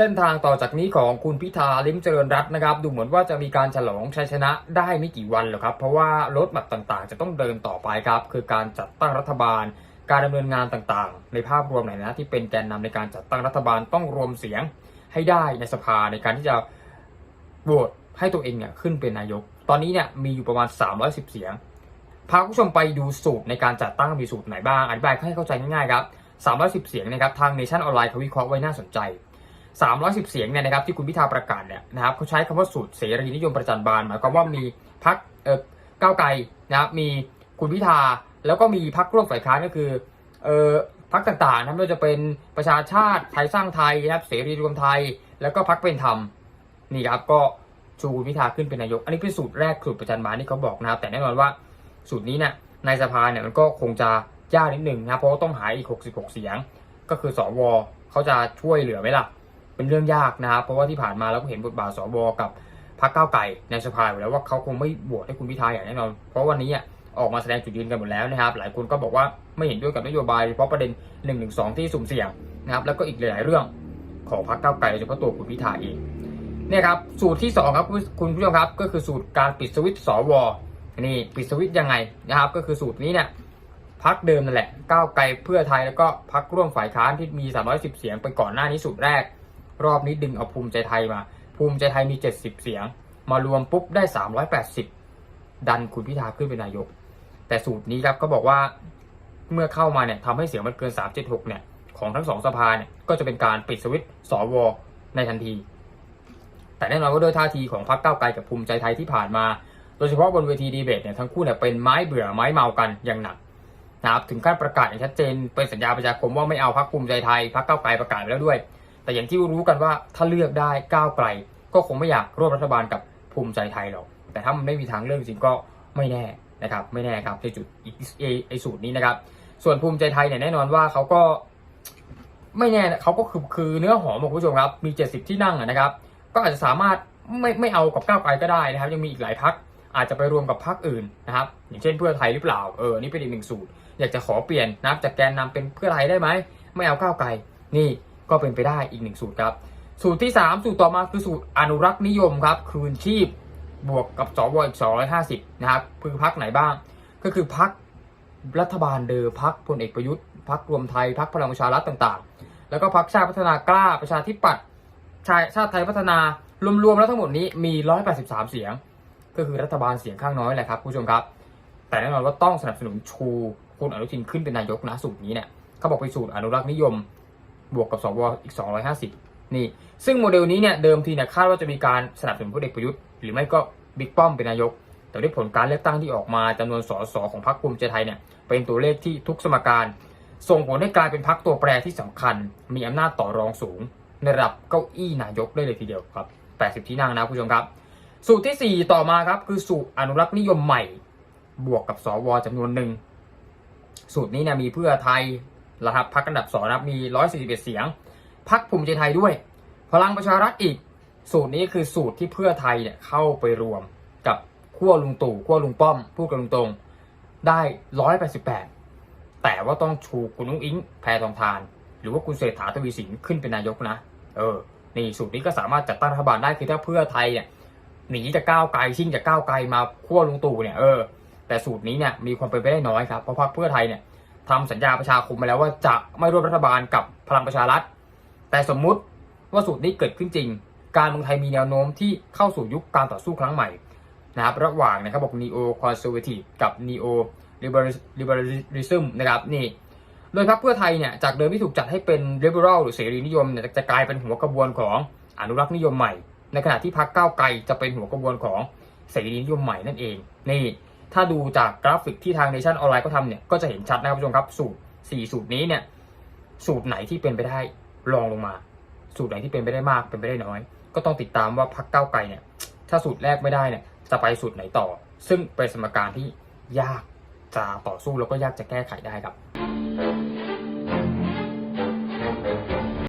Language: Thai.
เส้นทางต่อจากนี้ของคุณพิธาลิมเจริญรัตน์นะครับ ดูเหมือนว่าจะมีการฉลองชัยชนะได้ไม่กี่วันหรอกครับ เพราะว่ารถแมพต่างๆ จะต้องเดินต่อไปครับ คือการจัดตั้งรัฐบาล การดำเนินงานต่างๆ ในภาพรวมไหนนะที่เป็นแกนนำในการจัดตั้งรัฐบาลต้องรวมเสียงให้ได้ในสภาในการที่จะโหวตให้ตัวเองเนี่ยขึ้นเป็นนายก ตอนนี้เนี่ยมีอยู่ประมาณ 310 เสียง พาคุณผู้ชมไปดูสูตรในการจัดตั้งมีสูตรไหนบ้าง อธิบายให้เข้าใจง่ายๆครับ310 เสียงนะครับ ทางเนชั่นออนไลน์เขาวิเคราะห์ไว้น่าสนใจ 310 เสียงเนี่ยนะครับที่คุณพิธาประกาศเนี่ยนะครับเขาใช้คำว่าสูตรเสรีนิยมประจันบานหมายความว่ามีพักเออก้าวไกลนะครับมีคุณพิธาแล้วก็มีพักร่วมฝ่ายค้านก็คือเออพักต่างๆนะไม่ว่าจะเป็นประชาชาติไทยสร้างไทยนะครับเสรีรวมไทย แล้วก็พักเป็นธรรมนี่ครับก็ชูคุณพิธาขึ้นเป็นนายก อันนี้เป็นสูตรแรกสูตรประจันบานที่เขาบอกนะครับแต่แน่นอนว่าสูตรนี้เนี่ยในสภาเนี่ยมันก็คงจะยากนิดหนึ่งนะเพราะว่าต้องหาอีก 66 เสียง ก็คือสวเขาจะช่วยเหลือไหมล่ะ เป็นเรื่องยากนะครับเพราะว่าที่ผ่านมาเราก็เห็นบทบาทสวกับพรรคก้าวไก่ในสภาอยู่แล้วว่าเขาคงไม่โหวตให้คุณพิธาอย่างแน่นอน เพราะวันนี้ออกมาแสดงจุดยืนกันหมดแล้วนะครับ หลายคนก็บอกว่าไม่เห็นด้วยกับนโยบายเพราะประเด็น1นึที่สุ่มเสี่ยงนะครับแล้วก็อีกหลายเรื่องของพรรคก้าวไก่โดยเฉพาะตัวคุณพิธาเองเนี่ยครับสูตรที่สองครับคุณผู้ชมครับก็คือสูตรการปิดสวิตสวนี่ปิดสวิตยังไงนะครับ ก็คือสูตรนี้เนี่ยพักเดิมนั่นแหละก้าวไกลเพื่อไทยแล้วก็พักร่วมฝ่ายค้านที่มี 310 เสียงไปก่อนหน้านี้สุดแรก รอบนี้ดึงเอาภูมิใจไทยมา ภูมิใจไทยมี 70 เสียง มารวมปุ๊บได้ 380 ดันคุณพิธาขึ้นเป็นนายก แต่สูตรนี้ครับก็บอกว่าเมื่อเข้ามาเนี่ยทำให้เสียงมันเกิน 376 เนี่ยของทั้งสองสภาเนี่ยก็จะเป็นการปิดสวิตช์สวในทันที แต่แน่นอนว่าด้วยท่าทีของพรรคก้าวไกลกับภูมิใจไทยที่ผ่านมา โดยเฉพาะบนเวทีดีเบตเนี่ยทั้งคู่เนี่ยเป็นไม้เบื่อไม้เมากันอย่างหนักนะครับถึงขั้นประกาศอย่างชัดเจนเป็นสัญญาประชาคมว่าไม่เอาพักภูมิใจไทยพักเก้าวไกลประกาศไปแล้วด้วย แต่อย่างที่รู้กันว่าถ้าเลือกได้ก้าวไกล ก็คงไม่อยากร่วมรัฐบาลกับภูมิใจไทยหรอก แต่ถ้ามันไม่มีทางเลือกจริงก็ไม่แน่นะครับ ไม่แน่ครับในจุดอีกไอ้สูตรนี้นะครับ ส่วนภูมิใจไทยเนี่ยแน่นอนว่าเขาก็ไม่แน่เขาก็คือคือเนื้อหอมคุณผู้ชมครับ มี 70 ที่นั่งนะครับ ก็อาจจะสามารถไม่ไม่เอากับก้าวไกลก็ได้นะครับ ยังมีอีกหลายพักอาจจะไปรวมกับพักอื่นนะครับ อย่างเช่นเพื่อไทยหรือเปล่าเออนี่เป็นอีกหนึ่งสูตร อยากจะขอเปลี่ยนนะครับจากแกนนำเป็นเพื่อไทยได้ไหมไม่เอาก้าวไกลนี่ ก็เป็นไปได้อีกหนึ่งสูตรครับ สูตรที่ 3 สูตรต่อมาคือสูตรอนุรักษ์นิยมครับ คืนชีพบวกกับสวอีก250 นะครับคือพักไหนบ้าง ก็คือพักรัฐบาลเดิมพักพลเอกประยุทธ์พักรวมไทยพักพลังประชารัฐต่างๆ แล้วก็พักชาติพัฒนากล้าประชาธิปัตย์ชาติชาติไทยพัฒนารวมๆแล้วทั้งหมดนี้มี 183 เสียง ก็คือรัฐบาลเสียงข้างน้อยแหละครับคุณผู้ชมครับ แต่แน่นอนว่าต้องสนับสนุนชูคุณอนุทินขึ้นเป็นนายกนะสูตรนี้เนี่ยเขาบอกเป็นสูตรอนุรักษ์นิยม บวกกับสวอีก 250 นี่ ซึ่งโมเดลนี้เนี่ยเดิมทีเนี่ยคาดว่าจะมีการสนับสนุนพลเอกประยุทธ์หรือไม่ก็บิ๊กป้อมเป็นนายก แต่ด้วยผลการเลือกตั้งที่ออกมาจำนวนสสของพรรคภูมิใจไทยเนี่ยเป็นตัวเลขที่ทุกสมการ ส่งผลให้กลายเป็นพรรคตัวแปรที่สำคัญ มีอำนาจต่อรองสูง ในระดับเก้าอี้นายกได้เลยทีเดียวครับ 80 ที่นั่งนะคุณผู้ชมครับ สูตรทีสี่ 4 ต่อมาครับคือสูตรอนุรักษ์นิยมใหม่ บวกกับสวจำนวนหนึ่งสูตรนี้เนี่ยมีเพื่อไทย นะครับพักอันดับสองนะครับมี 141 เสียง พักภูมิใจไทยด้วย พลังประชารัฐอีก สูตรนี้คือสูตรที่เพื่อไทยเนี่ยเข้าไปรวมกับขั้วลุงตู่ขั้วลุงป้อมพูดกันตรงๆได้ 188 แต่ว่าต้องชูคุณนุ้งอิงแพทองทาน หรือว่าคุณเศรษฐาทวีสินขึ้นเป็นนายกนะ เออนี่สูตรนี้ก็สามารถจัดตั้งรัฐบาลได้คือถ้าเพื่อไทยเนี่ยหนีจะก้าวไกลชิ่งจะก้าวไกลมาขั้วลุงตู่เนี่ยเออแต่สูตรนี้เนี่ยมีความเป็นไปได้น้อยครับเพราะพรรคเพื่อไทยเนี่ย ทำสัญญาประชาคมมาแล้วว่าจะไม่ร่วมรัฐบาลกับพลังประชารัฐ แต่สมมุติว่าสูตรนี้เกิดขึ้นจริง การเมืองไทยมีแนวโน้มที่เข้าสู่ยุคการต่อสู้ครั้งใหม่นะครับระหว่างนะครับบอก neo conservative กับ neo liberalism นะครับนี่โดยพรรคเพื่อไทยเนี่ยจากเดิมที่ถูกจัดให้เป็น liberal หรือเสรีนิยมเนี่ยจะกลายเป็นหัวกระบวนของอนุรักษ์นิยมใหม่ ในขณะที่พรรคก้าวไกลจะเป็นหัวกระบวนของเสรีนิยมใหม่นั่นเองนี่ ถ้าดูจากกราฟิกที่ทางเนชั่นออนไลน์ก็ทำเนี่ย ก็จะเห็นชัดนะครับผู้ชมครับ สูตร 4 สูตรนี้เนี่ย สูตรไหนที่เป็นไปได้ลองลงมา สูตรไหนที่เป็นไปได้มากเป็นไปได้น้อย ก็ต้องติดตามว่าพักเก้าไกลเนี่ย ถ้าสูตรแรกไม่ได้เนี่ย จะไปสูตรไหนต่อ ซึ่งเป็นสมการที่ยากจะต่อสู้แล้วก็ยากจะแก้ไขได้ครับ